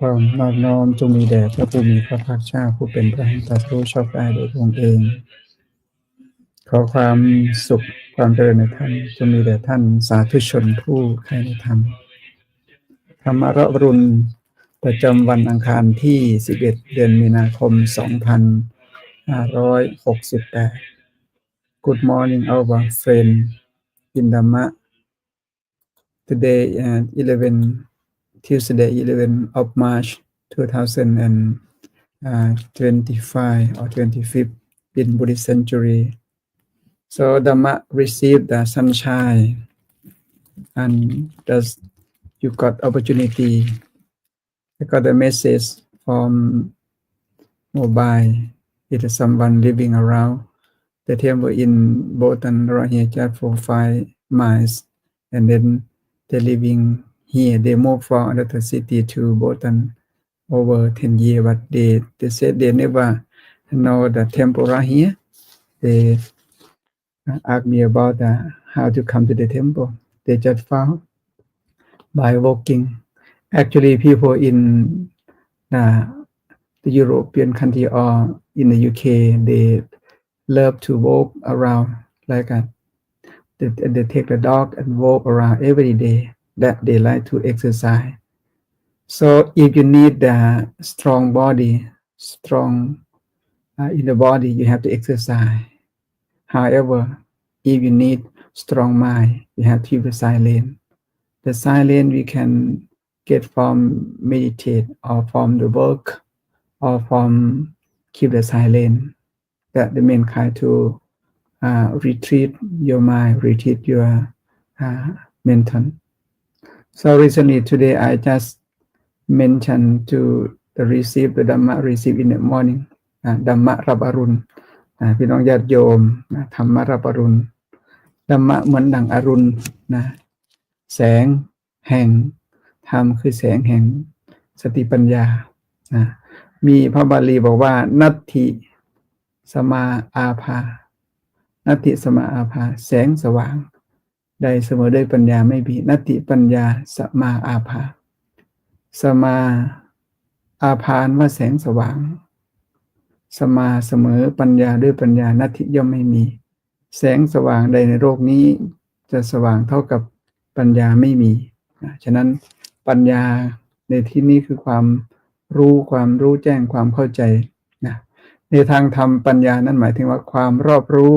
ความนอบน้อมจงมีแด่พระผู้มีพระภาคเจ้าผู้เป็นพระหันตรัสรู้ชอบได้โดยพระองค์เอง ขอความสุขความเจริญในธรรมจงมีแด่ท่านสาธุชนผู้ใครในธรรมธรรมระรุณประจำวันอังคารที่ 11 เดือนมีนาคม 2568 Good morning our friend Indama today uh, 11 Tuesday 11 of March 2025 uh, or 25th in Buddhist century. So Dhamma received the sunshine and thus you got opportunity I got a message from mobile it is someone living around the temple in Bhutan around here just for five miles and then they're living here they moved from another city to Bhutan over 10 years but they they said they never know the temple here. They asked me about uh, how to come to the temple. They just found by walking. Actually people in uh, the European country or in the UK they love to walk around like a, they, they take the dog and walk around every day that they like to exercise. So if you need a strong body strong uh, in the body you have to exercise. However if you need strong mind you have to the silent. The silent we can get from meditate or from the work or from keep the silent. That the main kind to uh, retreat your mind retreat your uh, mental so recently today i just mentioned to the receive the dhamma receive in the morning อ่าดัมมะรับอรุณพี่น้องญาติโยมธรรมะรับอรุณดัมมะเหมือนดังอรุณนะแสงแห่งธรรมคือแสงแห่งสติปัญญานะมีพระบาลีบอกว่า นัตถิสมาอาภา นัตถิสมาอาภา แสงสว่าง ใดเสมอด้วยปัญญาไม่มีนัตติปัญญาสมาอาภา สมาอาภานว่าแสงสว่าง สมาเสมอปัญญาด้วยปัญญานัตถิย่อมไม่มี แสงสว่างใดในโลกนี้จะสว่างเท่ากับปัญญาไม่มี ฉะนั้นปัญญาในที่นี้คือความรู้ความรู้แจ้งความเข้าใจนะในทางธรรมปัญญานั้นหมายถึงว่าความรอบรู้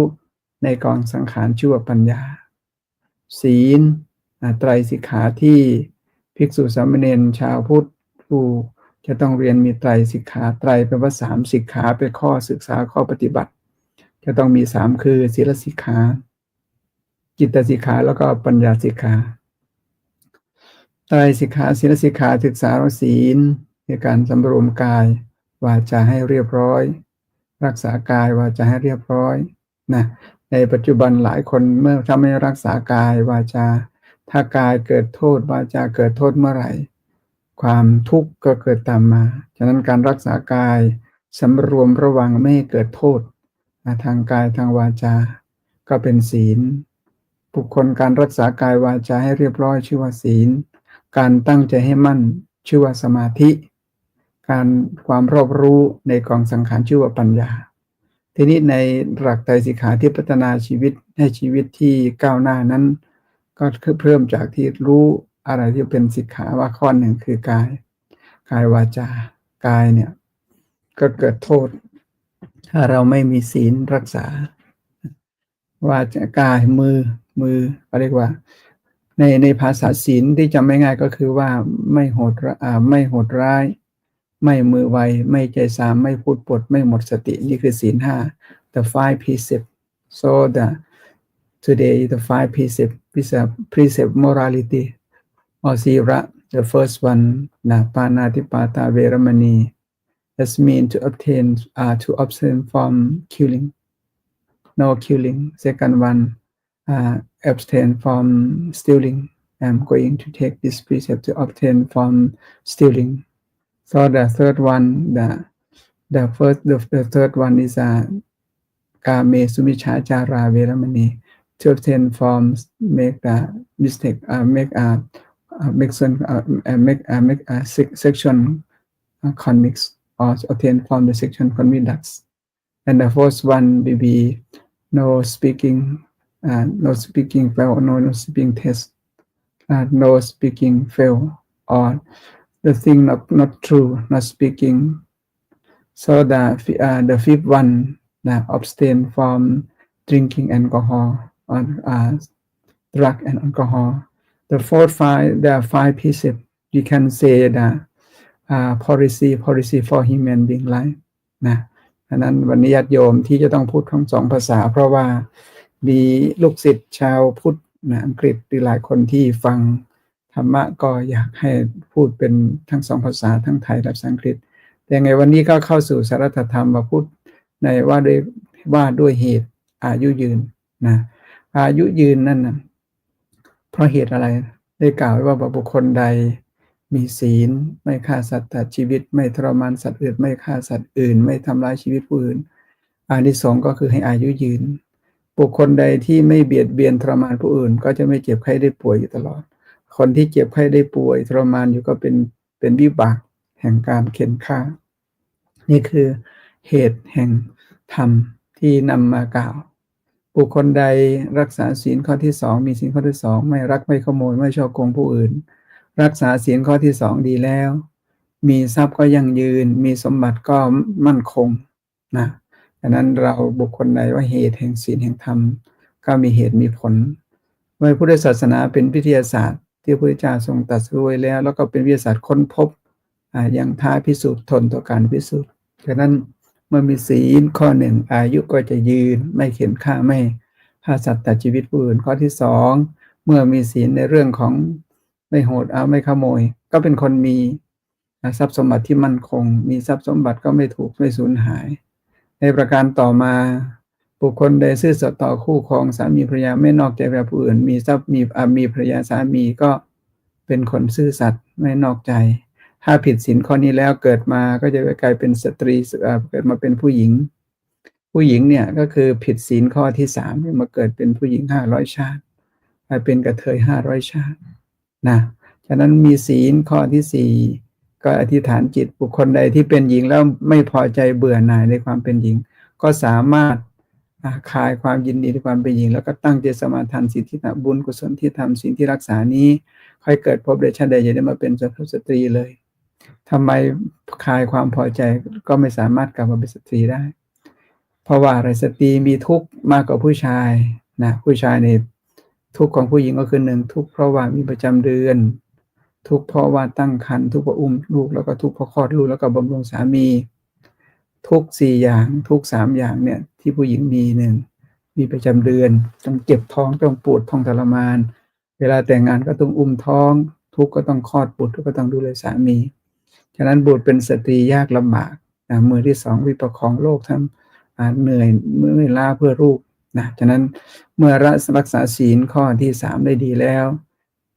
ในกองสังขารชื่อว่าปัญญา ศีลไตรสิกขาที่ภิกษุสามเณรชาวพุทธผู้จะต้องเรียนมีไตรสิกขาไตรแปลว่าสามสิกขาเป็นข้อศึกษาข้อปฏิบัติ จะต้องมีสามคือศีลสิกขาจิตสิกขาแล้วก็ปัญญาสิกขาไตรสิกขาศีลสิกขาศึกษาศีลในการสำรวมกายวาจาให้เรียบร้อย รักษากายวาจาให้เรียบร้อยนะ ในปัจจุบันหลายคนเมื่อถ้าไม่รักษากายวาจา ถ้ากายเกิดโทษวาจาเกิดโทษเมื่อไหร่ ความทุกข์ก็เกิดตามมา ฉะนั้นการรักษากายสำรวมระวังไม่เกิดโทษทางกายทางวาจา ก็เป็นศีล บุคคลการรักษากายวาจาให้เรียบร้อยชื่อว่าศีล การตั้งใจให้มั่นชื่อว่าสมาธิ การความรอบรู้ในกองสังขารชื่อว่าปัญญา ทีนี้ในหลักไตรสิกขาที่พัฒนาชีวิตให้ชีวิตที่ก้าวหน้านั้น ก็คือเพิ่มจากที่รู้อะไรที่เป็นสิกขาว่าข้อหนึ่งคือกาย กายวาจากายเนี่ย ก็เกิดโทษ ถ้าเราไม่มีศีลรักษาวาจากายมือมือเรียกว่า ในในภาษาศีลที่จำไม่ง่ายก็คือว่าไม่โหดอ่าไม่โหดร้าย ไม่มือไว ไม่ใจสาม ไม่พูดปด ไม่หมดสติ นี่คือศีลห้า the five precepts so the today the five precepts is a precept morality or sira the first one na panatipata veramani that's mean to obtain uh, to abstain from killing no killing second one uh, abstain from stealing I'm going to take this precept to obtain from stealing so the third one the the first the, the third one is uh, kame sumicha jara to obtain from make the mistake uh, make a uh, mixon uh, uh, make uh, make uh, section uh, conmix or obtained from the section conmix ducts. And the first one will be no speaking, uh, no speaking fail, no, no speaking test, uh, no speaking fail, or the thing not, not true, not speaking. So the uh, the fifth one, that abstain from drinking alcohol or uh, drug and alcohol. The fourth five, there are five pieces. You can say that uh, policy policy for human being life นะอันนั้นวันนี้ญาติโยมที่จะต้องพูดทั้งสองภาษา เพราะว่ามีลูกศิษย์ชาวพุทธนะอังกฤษหรือหลายคนที่ฟัง รรมะก็อยากให้พูดเป็นทั้งสองภาษาทั้งไทยและภาษาอังกฤษ แต่ยังไงวันนี้ก็เข้าสู่สารัธรรมมาพูดในว่าด้วยว่าด้วยเหตุอายุยืนนะอายุยืนนั่นนะเพราะเหตุอะไรได้กล่าวไว้ว่าบุคคลใดมีศีล ไม่ฆ่าสัตว์ตัดชีวิต ไม่ทรมานสัตว์อื่น ไม่ฆ่าสัตว์อื่น ไม่ทำร้ายชีวิตผู้อื่นอานิสงส์ก็คือให้อายุยืน บุคคลใดที่ไม่เบียดเบียนทรมานผู้อื่น ก็จะไม่เจ็บไข้ได้ป่วยอยู่ตลอด คนที่เจ็บไข้ได้ป่วยทรมานอยู่ก็เป็นเป็นวิบากแห่งการเข็นฆ่า นี่คือเหตุแห่งธรรมที่นำมากล่าว บุคคลใดรักษาศีลข้อที่สองมีศีลข้อที่สองไม่รักไม่ขโมยไม่ชอบโกงผู้อื่น รักษาศีลข้อที่สองดีแล้ว มีทรัพย์ก็ยั่งยืน มีสมบัติก็มั่นคงนะดังนั้นเราบุคคลใดว่าเหตุแห่งศีลแห่งธรรม ก็มีเหตุมีผลเมื่พุทธศาสนาเป็นวิทยาศาสตร์ ที่พระพุทธเจ้าทรงตรัสรู้ไว้แล้ว แล้วก็เป็นวิทยาศาสตร์ค้นพบอ่ายังท้าพิสูจน์ทนต่อการพิสูจน์ดังนั้นเมื่อมีศีลข้อหนึ่งอายุก็จะยืนไม่เข็นฆ่าไม่ฆ่าสัตว์ตัดชีวิตผู้อื่นข้อที่สองเมื่อมีศีลในเรื่องของไม่โหดเอาไม่ขโมย ก็เป็นคนมีทรัพย์สมบัติที่มั่นคง มีทรัพย์สมบัติก็ไม่ถูกไม่สูญหาย ในประการต่อมา บุคคลใดซื่อสัตย์ต่อคู่ครองสามีภรรยาไม่นอกใจแก่ผู้อื่น มีทรัพย์มีมีภรรยาสามีก็เป็นคนซื่อสัตย์ไม่นอกใจ ถ้าผิดศีลข้อนี้แล้วเกิดมาก็จะกลายเป็นสตรีเกิดมาเป็นผู้หญิง ผู้หญิงเนี่ยก็คือผิดศีลข้อที่สามมาเกิดเป็นผู้หญิงห้าร้อยชาติกลายเป็นกระเทยห้าร้อยชาตินะฉะนั้นมีศีลข้อที่สี่ก็อธิษฐานจิตบุคคลใดที่เป็นหญิงแล้วไม่พอใจเบื่อหน่ายในความเป็นหญิง ก็สามารถ คลายความยินดีในความเป็นหญิง แล้วก็ตั้งใจสมาทานสิ่งที่บุญกุศลที่ทำสิ่งที่รักษานี้ ค่อยเกิดพบเดชาติใดจะได้มาเป็นสุภาพสตรีเลยทำไมคลายความพอใจก็ไม่สามารถกลับมาเป็นสตรีได้ เพราะว่าอะไรสตรีมีทุกข์มากกว่าผู้ชายนะผู้ชายในทุกข์ของผู้หญิงก็คือหนึ่งทุกข์เพราะว่ามีประจำเดือน ทุกข์เพราะว่าตั้งครรภ์ทุกข์เพราะอุ้มลูกแล้วก็ทุกข์เพราะคลอดลูกแล้วก็บำรุงสามี ทุกสี่อย่างทุกสามอย่างเนี่ยที่ผู้หญิงมีหนึ่งมีประจำเดือนต้องเจ็บท้องต้องปวดท้องทรมาน เวลาแต่งงานก็ต้องอุ้มท้อง ทุกก็ต้องคลอดบุตรก็ต้องดูแลสามี ฉะนั้นบุตรเป็นสตรียากลำบากนะมือที่สองวิประคองโลกทำอ่าเหนื่อยเมื่อยล้าเพื่อลูกนะฉะนั้นเมื่อรักษาศีลข้อที่สามได้ดีแล้ว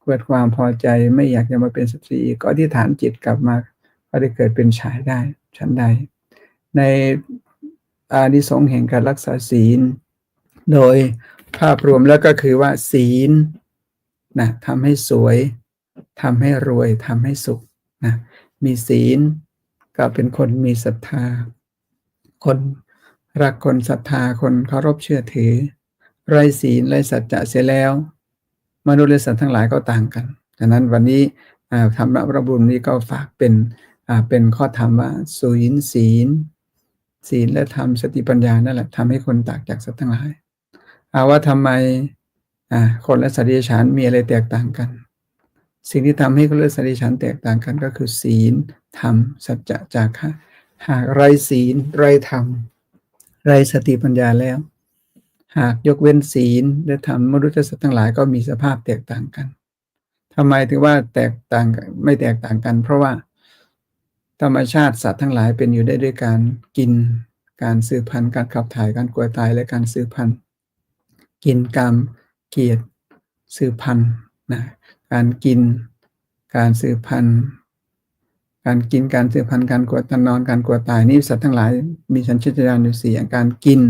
เกิดความพอใจไม่อยากจะมาเป็นสตรีก็อธิษฐานจิตกลับมาก็ได้เกิดเป็นชายได้ชั้นใด ในอานิสงส์แห่งการรักษาศีล โดยภาพรวมแล้วก็คือว่าศีลนะทำให้สวยทำให้รวยทำให้สุขนะมีศีลก็เป็นคนมีศรัทธา คนรักคนศรัทธาคนเคารพเชื่อถือ ไรศีลไรสัจจะเสียแล้ว มนุษย์และสัตว์ทั้งหลายก็ต่างกันดังนั้นวันนี้ธรรมะพระบุญนี้ก็ฝากเป็นเป็นข้อธรรมว่าศีลศีล ศีลและธรรมสติปัญญานั่นแหละทำให้คนตางจากสัตว์ทั้งหลายเอาว่าทำไมอ่าคนและสัตว์เดรัจฉานมีอะไรแตกต่างกัน สิ่งที่ทำให้คนและสัตว์เดรัจฉานแตกต่างกันก็คือ ศีลธรรมสัจจะจาคะหากไรศีลไรธรรม ไรสติปัญญาแล้ว หากยกเว้นศีลและธรรมมนุษย์สัตว์ทั้งหลายก็มีสภาพแตกต่างกันทำไมถึงว่าแตกต่างไม่แตกต่างกัน เพราะว่า ธรรมชาติสัตว์ทั้งหลายเป็นอยู่ได้ด้วยการกิน การสืบพันธุ์การขับถ่ายการกลัวตายและการสืบพันธุ์กินกรรมเกียรติสืบพันธุ์นะการกิน การสืบพันธุ์การกินการสืบพันธุ์การกลัวตนอนการกลัวตายนี่สัตว์ทั้งหลาย มีสัญชาตญาณอยู่สี่อย่างการกิน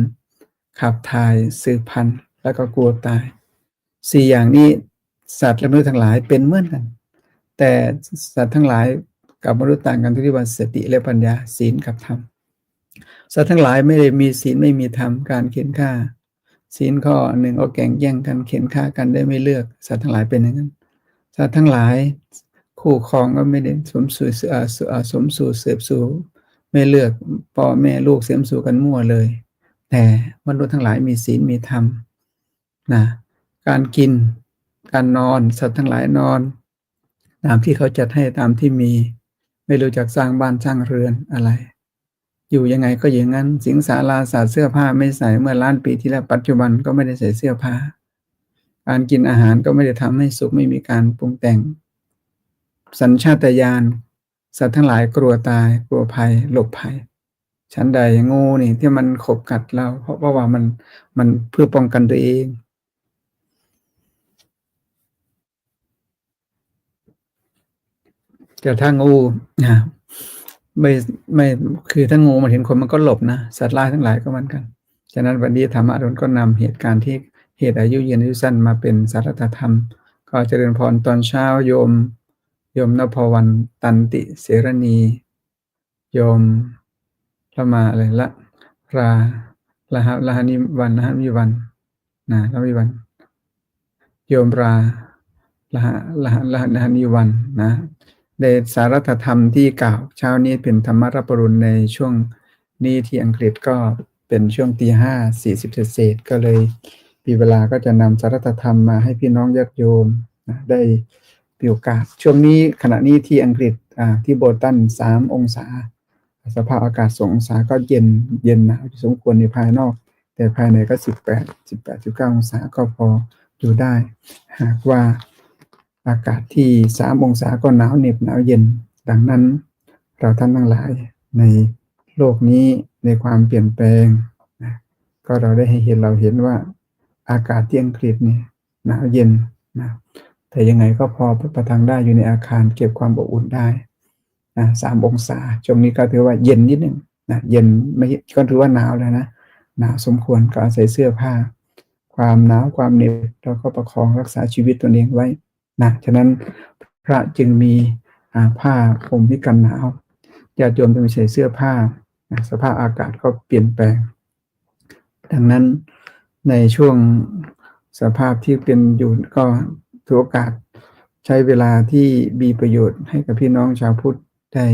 ขับถ่ายสืบพันธุ์แล้วก็กลัวตายสี่อย่างนี้สัตว์และมนุษย์ทั้งหลายเป็นเหมือนกัน แต่สัตว์ทั้งหลาย กับมนุษย์ต่างกันที่ว่าสติและปัญญาศีลกับธรรมสัตว์ทั้งหลายไม่ได้มีศีลไม่มีธรรมการเข็นฆ่า ศีลข้อหนึ่งเอาแก่งแย่งกันเข็นฆ่ากันได้ไม่เลือก สัตว์ทั้งหลายเป็นอย่างนั้นสัตว์ทั้งหลายคู่ครองก็ไม่ได้สมสู่เอ่อเสมสู่เสพสู่ไม่เลือกพ่อแม่ลูกเสียมสู่กันมั่วเลย แต่มนุษย์ทั้งหลายมีศีลมีธรรมนะการกินการนอน สัตว์ทั้งหลายนอน ตามที่เขาจัดให้ตามที่มี ไม่รู้จักสร้างบ้านสร้างเรือนอะไร อยู่ยังไงก็อย่างนั้น สิงสาราศาสตร์เสื้อผ้าไม่ใส่เมื่อล้านปีที่แล้วปัจจุบันก็ไม่ได้ใส่เสื้อผ้า การกินอาหารก็ไม่ได้ทำให้สุขไม่มีการปรุงแต่ง สัญชาตญาณสัตว์ทั้งหลายกลัวตายกลัวภัย หลบภัยชั้นใดงูนี่ที่มันขบกัดเรา เพราะว่ามันมันเพื่อป้องกันตัวเอง แต่ถ้างูนะไม่ไม่คือถ้างูมันเห็นคนมันก็หลบนะสัตว์ร้ายทั้งหลายก็เหมือนกัน ฉะนั้นวันนี้ธรรมะรนก็นำเหตุการณ์ที่เหตุอายุยืนอายุสั้นมาเป็นสารธรรม ก็เจริญพรตอนเช้าโยม โยมนพวันตันติเสรณี โยมละมาอะไรละราละหะละหานิวันละหานิวันนะละวิวัน โยมราละหะละหะละหะละหานิวันนะ ในสารัตธรรมที่กล่าวเช้านี้เป็นธรรมรับปรุณในช่วงนี้ที่อังกฤษก็เป็นช่วงตีห้าสี่สิบเศษก็เลยมีเวลาก็จะนำสารัตธรรมมาให้พี่น้องญาติโยมนะได้มีโอกาสช่วงนี้ขณะนี้ที่อังกฤษอ่าที่โบตันสามองศา สภาพอากาศสององศาก็เย็นเย็นหนาวสมควรในภายนอก แต่ภายในก็สิบแปดสิบแปดสิบเก้าองศาก็พออยู่ได้ หากว่า อากาศที่สามองศาก็หนาวเหน็บหนาวเย็น ดังนั้นเราท่านทั้งหลายในโลกนี้ในความเปลี่ยนแปลงนะก็เราได้ให้เห็นเราเห็นว่าอากาศที่อังกฤษเนี่ยหนาวเย็นนะแต่ยังไงก็พอประทังได้อยู่ในอาคารเก็บความอบอุ่นได้นะสามองศาช่วงนี้ก็ถือว่าเย็นนิดหนึ่งนะเย็นไม่ก็ถือว่าหนาวแล้วนะหนาวสมควรก็อาศัยเสื้อผ้า ความหนาวความเหน็บเราก็ประคองรักษาชีวิตตัวเองไว้ นะฉะนั้นพระจึงมีผ้าห่มที่กันหนาวญาติโยมต้องใส่เสื้อผ้านะสภาพอากาศก็เปลี่ยนแปลง ดังนั้นในช่วงสภาพที่เป็นอยู่ก็ถือโอกาสใช้เวลาที่มีประโยชน์ให้กับพี่น้องชาวพุทธได้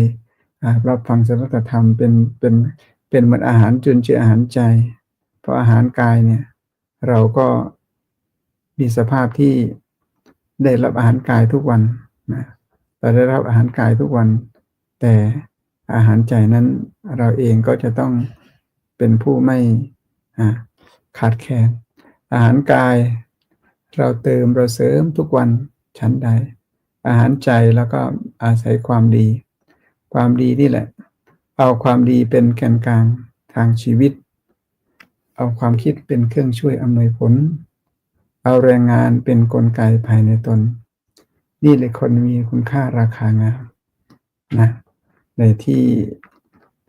รับฟังสรัตธรรมเป็นเป็นเป็นเหมือนอาหารจุนเจืออาหารใจ เพราะอาหารกายเนี่ย เราก็มีสภาพที่ ได้รับอาหารกายทุกวันนะเราได้รับอาหารกายทุกวัน แต่อาหารใจนั้นเราเองก็จะต้องเป็นผู้ไม่ขาดแคลนอาหารกาย เราเติมเราเสริมทุกวันชั้นใด อาหารใจแล้วก็อาศัยความดี ความดีนี่แหละ เอาความดีเป็นแกนกลางทางชีวิต เอาความคิดเป็นเครื่องช่วยอำนวยผล เอาแรงงานเป็นนกลไกภายในตน นี่เลยคนมีคุณค่าราคางามนะในที่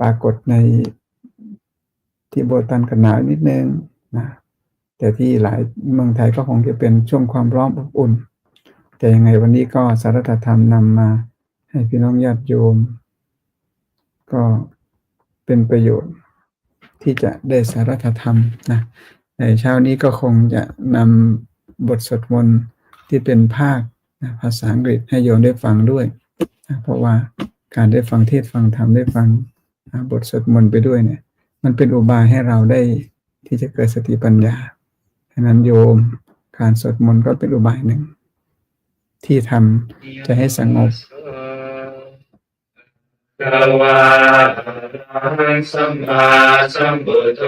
ปรากฏในที่โบตันกันหนาวนิดนึงนะแต่ที่หลายเมืองไทยก็คงจะเป็นช่วงความร้อนอบอุ่น แต่ยังไงวันนี้ก็สารธรรมนำมาให้พี่น้องญาติโยม ก็เป็นประโยชน์ที่จะได้สารธรรมนะ ในเช้านี้ก็คงจะนำบทสวดมนต์ที่เป็นภาคภาษาอังกฤษให้โยมได้ฟังด้วย เพราะว่าการได้ฟังเทศน์ฟังธรรมได้ฟังบทสวดมนต์ไปด้วยเนี่ย มันเป็นอุบายให้เราได้ที่จะเกิดสติปัญญาฉะนั้นโยมการสวดมนต์ก็เป็นอุบายหนึ่ง ที่ทำจะให้สงบกวาสัมมาสัมพุทโธ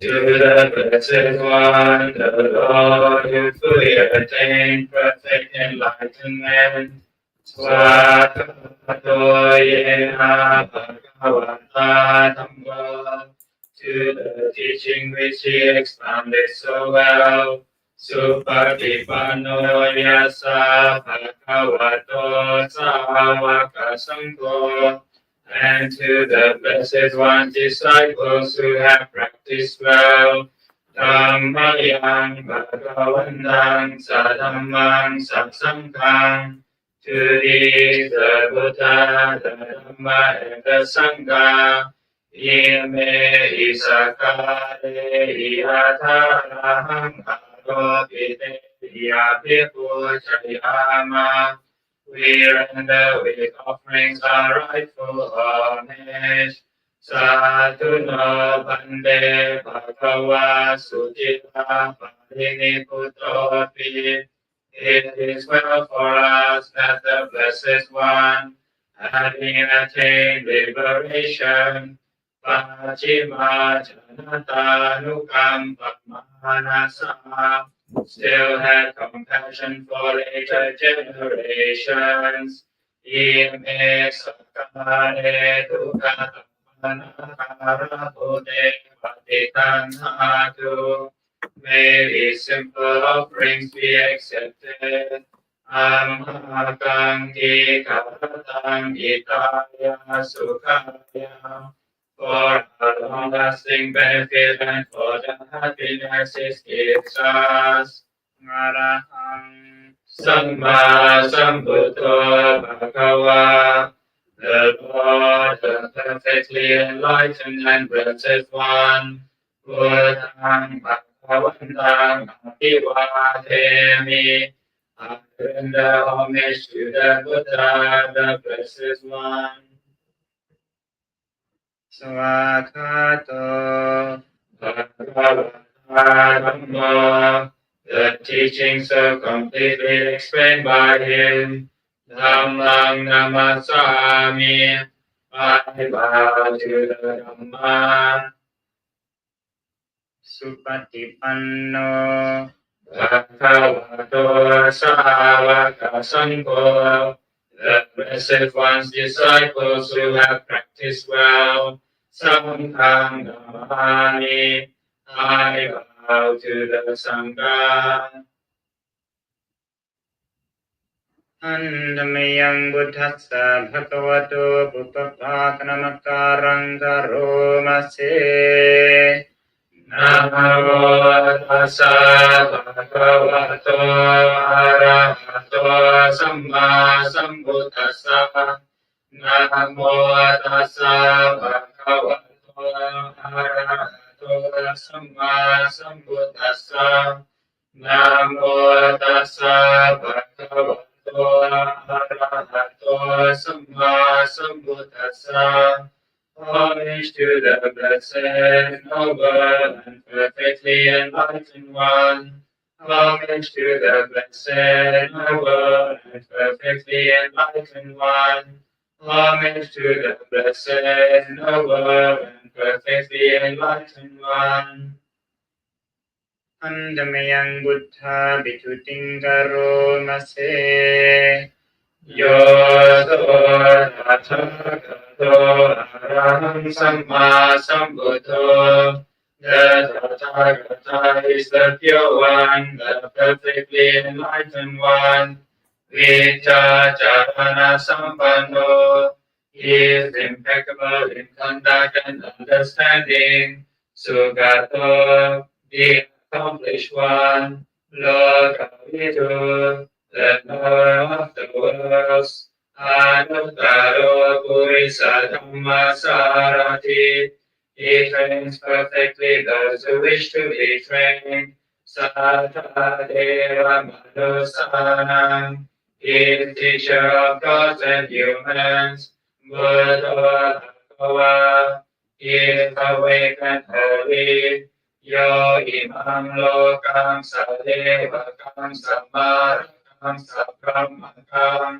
blessed one, the Lord who fully attained perfect enlightenment. Swakato yena. To the teaching which he expounded so well. Supatipanno yasa bhagavato sāvaka sangho. And to the blessed one disciples who have practiced well. Dhammayang bhagavandang sadhammang satsangkang. to thee the Buddha, the Dhamma, and the Sangha. Ime isakare iyatarahang aropite yapipuchayama. We render with offerings our rightful homage. สาธุโนพันเตภะคะวะสุจิตาปะริณิพุตโตปิ It is well for us that the Blessed One, having attained liberation, Pachima Janata Nukam Padmanasa, still had compassion for later generations. Ime Sakare Dukata ารตุเตปฏิตันหาตุ May these simple offerings be accepted. Amhakanti karatang itaya sukaya, for our long-lasting benefit and for the happiness it gives us. Ngarahang Samma Sambuddha Bhagava The Lord, the perfectly enlightened and blessed one, Buddhang Bhagavantang Abhivademi. I render homage to the Buddha, the blessed one. Swakato Bhagavata Dhamma. The teaching so completely explained by him. ธัมมังนามาสามิอาิบาติธัมมาสุปฏิปันโนภะคะวะโตสาวกสังโฆ The blessed ones disciples who have practiced well, Sangham Namahani, I bow to the Sangha. อันธมยังบุตทัสสะภะคะวะโตปุปภาคณมการังกโรมาเสนะโมตัสสะภะคะวะโตอะระหะโตสัมมาสัมพุทธัสสะนะโมตัสสะภะคะวะโตอะระหะโตสัมมาสัมพุทธัสสะนะโมตัสสะภะคะวะ โตอะระหะโตสัมมาสัมพุทธัสสะ Homage to the blessed, noble, and perfectly enlightened one. Homage to the blessed, noble, and perfectly enlightened one. Homage to the blessed, noble, and perfectly enlightened one. Pandamyang Buddha Bitutingaro Mase Yodo Tathagato Araham Samma Sambuddho The Tathagata is the pure one, the perfectly enlightened one. Vita Jarana Sampanno he is impeccable in conduct and understanding. Sugato, the accomplished one, Lord of Kavitu, the knower of the worlds, Anuttaro Purisa Dhamma Sarati, he trains perfectly those who wish to be trained. Sata Deva Manusanam, he is teacher of gods and humans. Buddha Bhagava, he is awake and holy. โยอิมังโลกังสเทวกังสัมมากังสัพพมกัง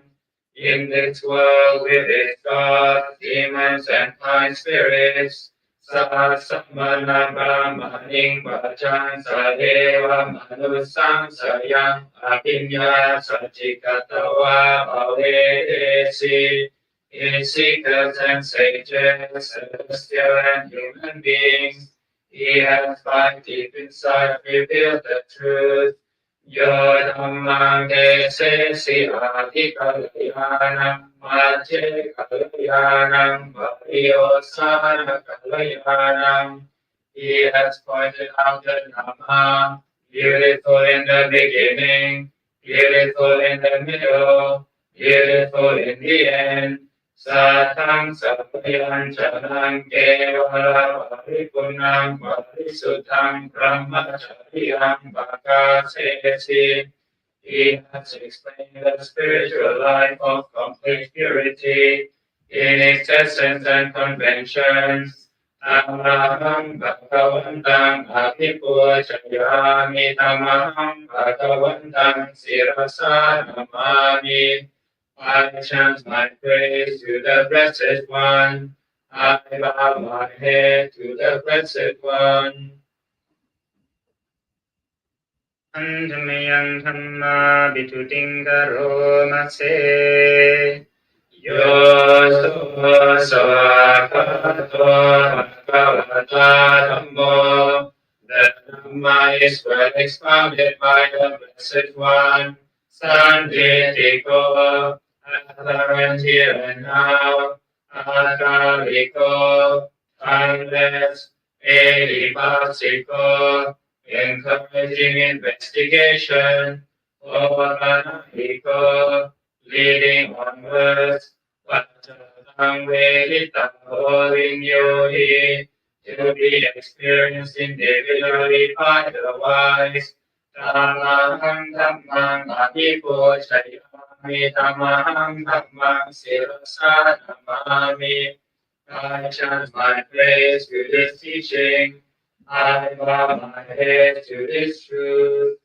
In this world with its gods, demons and high spirits, Sahasamana Brahmaning Vajan Saheva Manusam Sayam Apinya Sachikatawa Bhavedesi In seekers and sages, celestial and human beings, he has found deep inside revealed the truth. โยธรรมังเดเสสิอาทิกัลยานังมาเจกัลยานังวัริโยสานกัลยานัง He has pointed out the Dhamma, beautiful in the beginning, beautiful in the middle, beautiful in the end. สัตตังสัพยัญชนะเกวราปริปุนังปริสุทธังพระมัจจริยังปะกาเสสิ He has explained the spiritual life of complete purity in its essence and conventions. Amaham Bhagavandam Abhipujayami Namaham Bhagavandam Sirasa Namami I chant my praise to the Blessed One. I bow my head to the Blessed One. อันธมยังธรรมาบิทุติงกโรมาเสโยโสสวากขาโตภะคะวะตาธัมโม The Dhamma is well expounded by the Blessed One. Sanditiko, Thessalonians here and now, at our echo, timeless, irreversible, encouraging investigation, over an echo, leading onwards, but with the whole in your ear, to be experienced individually by the wise. Dhamma, dhamma, adipo, chayama. Tamaham dhammam adipojayami tamaham dhammam sirasa namami. I chant my praise to this teaching. I bow my head to this truth.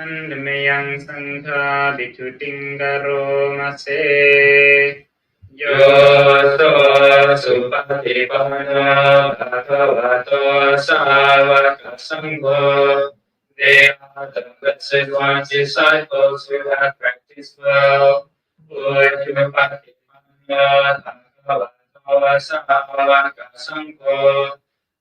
อันเมยังสังฆาบิทุติงกโรมาเสโยโสสุปฏิปันโนภะคะวะโตสาวกสังโฆ They are the blessed ones, disciples who have practiced well. Bhagavato savaka sangho,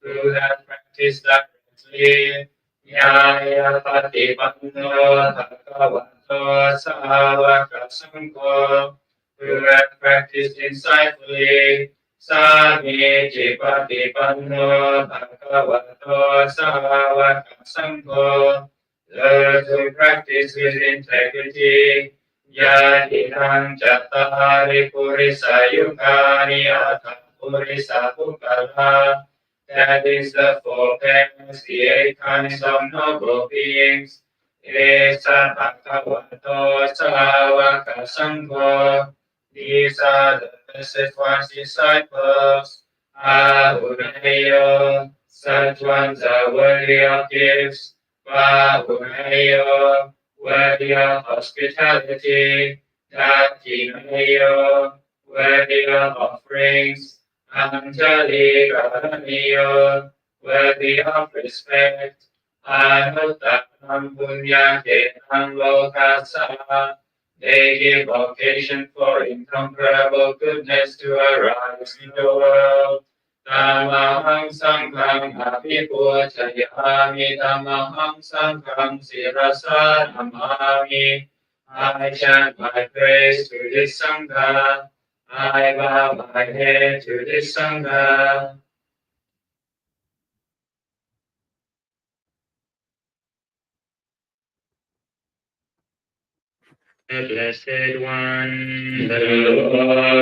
who have practiced directly. Nyaya pati panna bhagavato savaka sangho, who have practiced insightfully. Sami jipati panno bhagavato savaka sangho, those who practice with integrity. Yadidang chattari purisa yukani atha purisa pukala. That is the four pairs, the eight kinds of noble beings. These are the blessed ones disciples. Ahunayo, such ones are worthy of gifts. Vahunayo, worthy of hospitality. Dakinayo, worthy of offerings. Anjali Radhaniyo, worthy of respect. Anutakam punyaketam lokasa. They give occasion for incomparable goodness to arise in the world. ตามาหังสังฆังอภิปุชยามิธรรมหังสังฆังศิรสาธรรมามิ I chant my praise to this Sangha. I bow my head to this Sangha. Blessed One, the Lord.